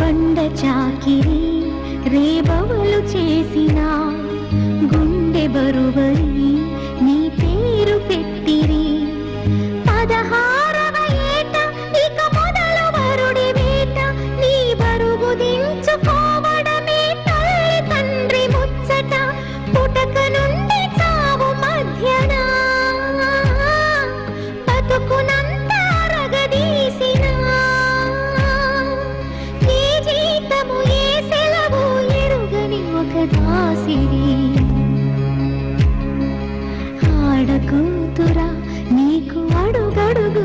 బండ చాకిరి రేబవలు చేసిన గుండె బరువు శారదాసిరి ఆడకూతురా నీకు అడుగడుగు